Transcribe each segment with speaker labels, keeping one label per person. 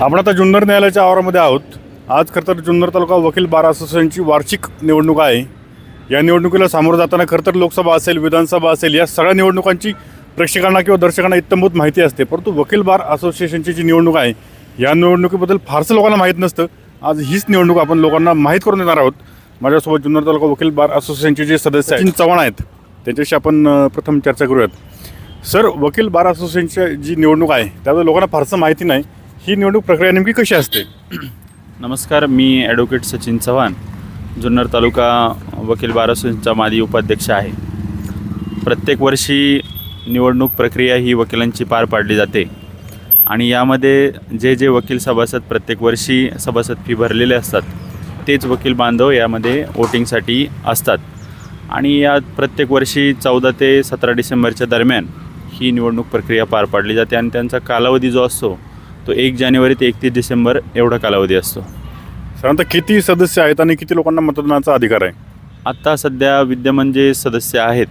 Speaker 1: आपण आता जुन्नर न्यायालयाच्या आवारामध्ये आहोत. आज खरं तर जुन्नर तालुका वकील बार असोसिएशनची वार्षिक निवडणूक आहे. या निवडणुकीला सामोरं जाताना खरं तर लोकसभा असेल विधानसभा असेल या सगळ्या निवडणुकांची प्रेक्षकांना किंवा दर्शकांना इत्तमभूत माहिती असते. परंतु वकील बार असोसिएशनची जी निवडणूक आहे या निवडणुकीबद्दल फारसं लोकांना माहीत नसतं. आज हीच निवडणूक आपण लोकांना माहीत करून देणार आहोत. माझ्यासोबत जुन्नर तालुका वकील बार असोसिएशनचे जे सदस्य आहेत, चव्हाण आहेत. त्यांच्याशी आपण प्रथम चर्चा करूयात. सर वकील बार असोसिएशनची जी निवडणूक आहे त्याबद्दल लोकांना फारसं माहिती नाही. ही निवडणूक प्रक्रिया नेमकी कशी असते?
Speaker 2: नमस्कार मी ॲडव्होकेट सचिन चव्हाण जुन्नर तालुका वकील बारासूंचा माजी उपाध्यक्ष आहे. प्रत्येक वर्षी निवडणूक प्रक्रिया ही वकिलांची पार पाडली जाते आणि यामध्ये जे जे वकील सभासद प्रत्येक वर्षी सभासद फी भरलेले असतात तेच वकील बांधव यामध्ये वोटिंगसाठी असतात. आणि या प्रत्येक वर्षी चौदा ते सतरा डिसेंबरच्या दरम्यान ही निवडणूक प्रक्रिया पार पाडली जाते आणि त्यांचा कालावधी जो असतो तो एक जानेवारी ते एकतीस डिसेंबर एवढा कालावधी असतो.
Speaker 1: साधारणतः किती सदस्य आहेत आणि किती लोकांना मतदानाचा अधिकार आहे?
Speaker 2: आत्ता सध्या विद्यमान जे सदस्य आहेत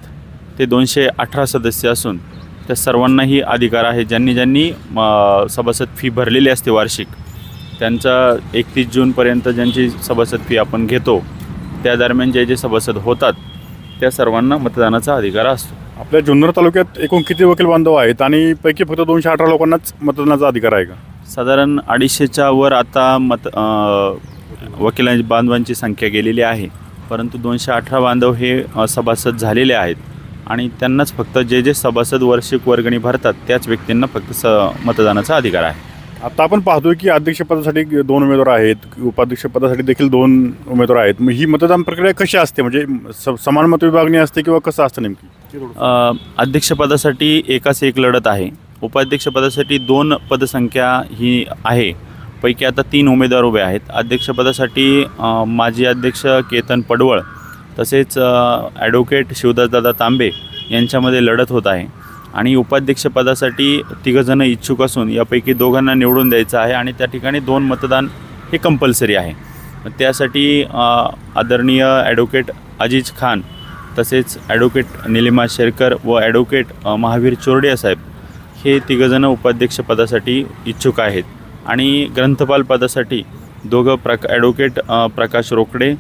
Speaker 2: ते दोनशे अठरा सदस्य असून त्या सर्वांनाही अधिकार आहे. ज्यांनी ज्यांनी म, सभासद फी भरलेली असते वार्षिक त्यांचा एकतीस जूनपर्यंत ज्यांची सभासद फी आपण घेतो त्या दरम्यान जे जे सभासद होतात त्या सर्वांना मतदानाचा अधिकार असतो.
Speaker 1: आपल्या जुन्नर तालुक्यात एकूण किती वकील बांधव आहेत? आणि पैकी फक्त दोनशे अठरा लोकांनाच मतदानाचा अधिकार आहे का?
Speaker 2: साधारण अडीचशेच्या वर आता मत वकिलांची बांधवांची संख्या गेलेली आहे. परंतु दोनशे अठरा बांधव हे सभासद झालेले आहेत. आणि त्यांनाच फक्त जे जे सभासद वार्षिक वर्गणी भरतात त्याच व्यक्तींना फक्त स मतदानाचा अधिकार आहे.
Speaker 1: आता आपण पाहतोय की अध्यक्षपदासाठी दोन उमेदवार आहेत उपाध्यक्षपदासाठी देखील दोन उमेदवार आहेत. मग ही मतदान प्रक्रिया कशी असते? म्हणजे स- समान मत विभागणी असते किंवा कसं असतं नेमकी?
Speaker 2: अध्यक्षपदासाठी एकाच एक लढत आहे. उपाध्यक्षपदासाठी दोन पदसंख्या ही आहे. पैकी आता तीन उमेदवार उभे आहेत. अध्यक्षपदासाठी माजी अध्यक्ष केतन पडवळ तसेच ॲडव्होकेट शिवदासदादा तांबे यांच्यामध्ये लढत होत आहे. आणि उपाध्यक्षपदासाठी तिघंजणं इच्छुक असून यापैकी दोघांना निवडून द्यायचं आहे आणि त्या ठिकाणी दोन मतदान हे कंपल्सरी आहे. मग त्यासाठी आदरणीय ॲडव्होकेट अजीज खान तसेच ॲडव्होकेट निलिमा शेरकर व ॲडव्होकेट महावीर चोरडिया साहेब हे तिघंजणं उपाध्यक्षपदासाठी इच्छुक आहेत. आणि ग्रंथपाल पदासाठी दोघं प्रका ॲडव्होकेट प्रकाश रोकडे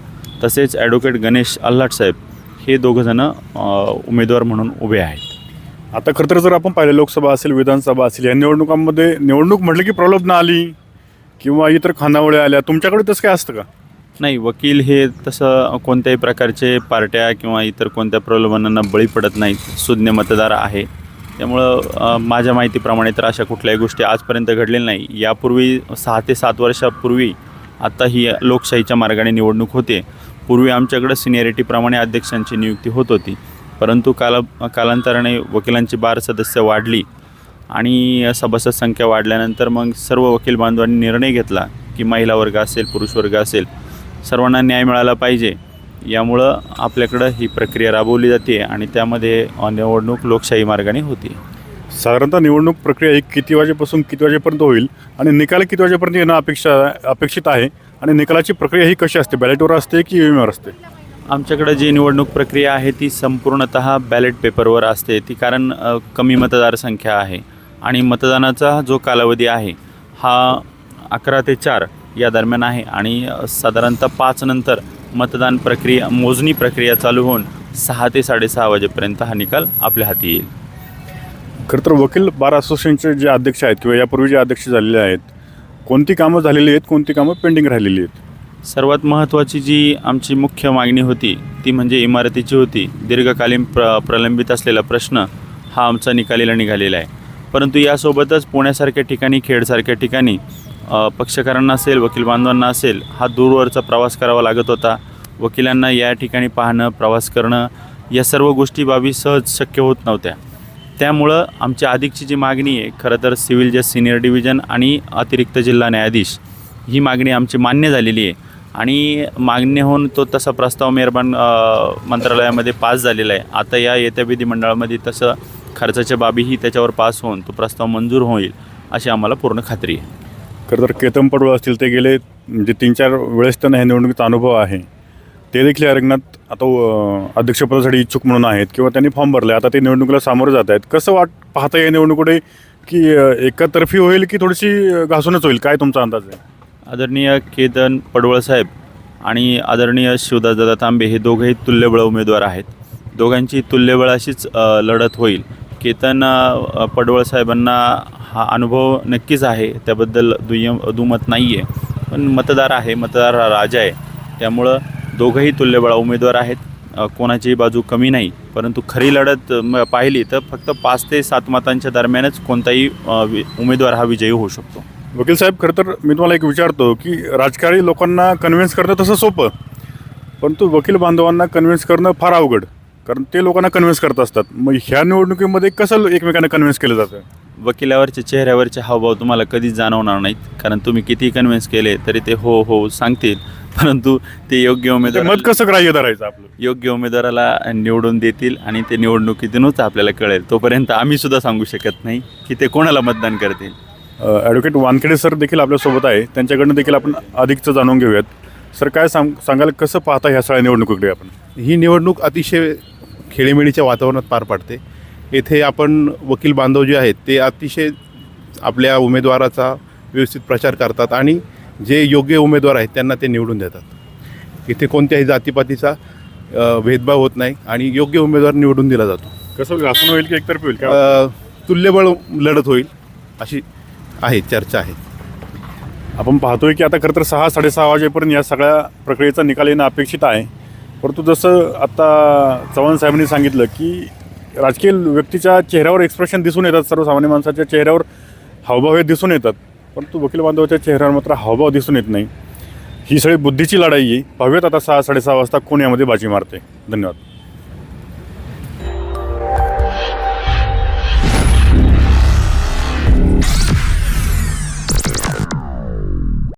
Speaker 2: तसेच ॲडव्होकेट गणेश अल्हाट साहेब हे दोघंजणं उमेदवार म्हणून उभे आहेत.
Speaker 1: आता खरं तर जर आपण पाहिलं लोकसभा असेल विधानसभा असेल या निवडणुकांमध्ये निवडणूक म्हटलं की प्रलोभनं आली किंवा इतर खानावळ्या आल्या तुमच्याकडे तसं काय असतं का?
Speaker 2: नाही वकील हे तसं कोणत्याही प्रकारचे पार्ट्या किंवा इतर कोणत्या प्रलोभनांना बळी पडत नाहीत. सुज्ञ मतदार आहे. त्यामुळं माझ्या माहितीप्रमाणे तर अशा कुठल्याही गोष्टी आजपर्यंत घडलेल्या नाही. यापूर्वी सहा ते सात वर्षापूर्वी आता ही लोकशाहीच्या मार्गाने निवडणूक होते. पूर्वी आमच्याकडं सिनियरिटीप्रमाणे अध्यक्षांची नियुक्ती होत होती. परंतु काला कालांतराने वकिलांची बार सदस्य वाढली आणि सभासद संख्या वाढल्यानंतर मग सर्व वकील बांधवांनी निर्णय घेतला की महिला वर्ग असेल पुरुष वर्ग असेल. सर्वांना न्याय मिळाला पाहिजे. यामुळं आपल्याकडं ही प्रक्रिया राबवली जाते आणि त्यामध्ये निवडणूक लोकशाही मार्गाने होती.
Speaker 1: साधारणतः निवडणूक प्रक्रिया ही किती वाजेपासून किती वाजेपर्यंत होईल आणि निकाल किती वाजेपर्यंत येणं अपेक्षा अपेक्षित आहे आणि निकालाची प्रक्रिया ही कशी असते? बॅलेटवर असते की ईव्हीएमवर असते?
Speaker 2: आमच्याकडं जी निवडणूक प्रक्रिया आहे ती संपूर्णतः बॅलेट पेपरवर असते. ती कारण कमी मतदार संख्या आहे आणि मतदानाचा जो कालावधी आहे हा अकरा ते चार या दरम्यान आहे. आणि साधारणतः पाच नंतर मतदान प्रक्रिया मोजणी प्रक्रिया चालू होऊन सहा ते साडेसहा वाजेपर्यंत हा निकाल आपल्या हाती येईल.
Speaker 1: खरं तर वकील बार असोसिएशनचे जे अध्यक्ष आहेत किंवा यापूर्वी जे अध्यक्ष झालेले आहेत कोणती कामं झालेली आहेत कोणती कामं पेंडिंग राहिलेली आहेत?
Speaker 2: सर्वात महत्त्वाची जी आमची मुख्य मागणी होती ती म्हणजे इमारतीची होती. दीर्घकालीन प्र प्रलंबित असलेला प्रश्न हा आमचा निकालीला निघालेला आहे. परंतु यासोबतच पुण्यासारख्या ठिकाणी खेडसारख्या ठिकाणी पक्षकारांना असेल वकील बांधवांना असेल हा दूरवरचा प्रवास करावा लागत होता. वकिलांना या ठिकाणी पाहणं प्रवास करणं या सर्व गोष्टी बाबी सहज शक्य होत नव्हत्या. त्यामुळं आमची अधिकची जी मागणी आहे खरं तर सिव्हिल जज सिनियर डिव्हिजन आणि अतिरिक्त जिल्हा न्यायाधीश ही मागणी आमची मान्य झालेली आहे. आणि मागणी होऊन तो तसा प्रस्ताव मेहरबान मंत्रालयामध्ये पास झालेला आहे. आता या येत्या विधिमंडळामध्ये तसं खर्चाच्या बाबीही त्याच्यावर पास होऊन तो प्रस्ताव मंजूर होईल अशी आम्हाला पूर्ण खात्री आहे.
Speaker 1: खरं तर केतन पडवळ असतील ते गेले म्हणजे तीन चार वेळेस त्यांना ह्या निवडणुकीचा अनुभव आहे. ते देखील अरंगणात रिंगणात आता अध्यक्षपदासाठी इच्छुक म्हणून आहेत किंवा त्यांनी फॉर्म भरले आता ते निवडणुकीला सामोरे जात आहेत. कसं वाट पाहता या निवडणुकीकडे की एकातर्फी होईल की थोडीशी घासूनच होईल? काय तुमचा अंदाज आहे?
Speaker 2: आदरणीय केतन पडवळ साहेब आणि आदरणीय शिवदासदादा तांबे हे दोघेही तुल्यबळ उमेदवार आहेत. दोघांची तुल्यबळाशीच लढत होईल. केतन पडवळ साहेबांना हा अनुभव नक्कीच आहे. त्याबद्दल दुय्यम दुमत नाही आहे पण मतदार आहे मतदार हा राजा आहे. त्यामुळं दोघंही तुल्यबळा उमेदवार आहेत. कोणाचीही बाजू कमी नाही. परंतु खरी लढत पाहिली तर फक्त पाच ते सात मतांच्या दरम्यानच कोणताही वि- उमेदवार हा विजयी होऊ शकतो.
Speaker 1: वकील साहेब खरं तर मी तुम्हाला एक विचारतो की राजकारणी लोकांना कन्व्हिन्स करणं तसं सोपं. परंतु वकील बांधवांना कन्व्हिन्स करणं फार अवघड. कारण ते लोकांना कन्व्हिन्स करत असतात. मग ह्या निवडणुकीमध्ये कसं एकमेकांना कन्व्हिन्स केलं जातं?
Speaker 2: वकिलावरचे चेहऱ्यावरचे हावभाव तुम्हाला कधीच जाणवणार नाहीत. कारण तुम्ही किती कन्व्हिन्स केले तरी ते हो हो सांगतील. परंतु ते योग्य
Speaker 1: ते
Speaker 2: उमेदवार
Speaker 1: मत कसं ग्राह्य धरायचं आपलं.
Speaker 2: योग्य उमेदवाराला निवडून देतील आणि ते निवडणुकीतूनच आपल्याला कळेल. तोपर्यंत आम्ही सुद्धा सांगू शकत नाही की ते कोणाला मतदान करतील.
Speaker 1: ॲडव्होकेट वानखेडे सर देखील आपल्यासोबत आहे. त्यांच्याकडनं देखील आपण अधिकचं जाणून घेऊयात. सर काय सांग सांगाल कसं पाहता ह्या सगळ्या निवडणुकीकडे आपण?
Speaker 3: ही निवडणूक अतिशय खेळीमेळीच्या वातावरणात पार पाडते. येथे आपण वकील बांधव जे आहेत ते अतिशय आपल्या उमेदवाराचा व्यवस्थित प्रचार करतात आणि जे योग्य उमेदवार आहेत त्यांना ते निवडून देतात. इथे कोणत्याही जातीपातीचा भेदभाव होत नाही आणि योग्य उमेदवार निवडून दिला जातो.
Speaker 1: कसं घासून होईल की एकतर्फी होईल?
Speaker 3: अ, तुल्यबळ लढत होईल अशी आहे चर्चा आहे.
Speaker 1: आपण पाहतोय की आता खरं तर सहा साडेसहा वाजेपर्यंत या सगळ्या प्रक्रियेचा निकाल येणं अपेक्षित आहे. परंतु जसं आता चव्हाण साहेबांनी सांगितलं की राजकीय व्यक्तीच्या चेहऱ्यावर एक्सप्रेशन दिसून येतात सर्वसामान्य माणसाच्या चेहऱ्यावर हावभाव हे दिसून येतात. परंतु वकील बांधवाच्या चेहऱ्यावर मात्र हावभाव दिसून येत नाही. ही सगळी बुद्धीची लढाई आहे. पाहूयात आता सहा साडेसहा वाजता कोण यामध्ये बाजी मारते. धन्यवाद.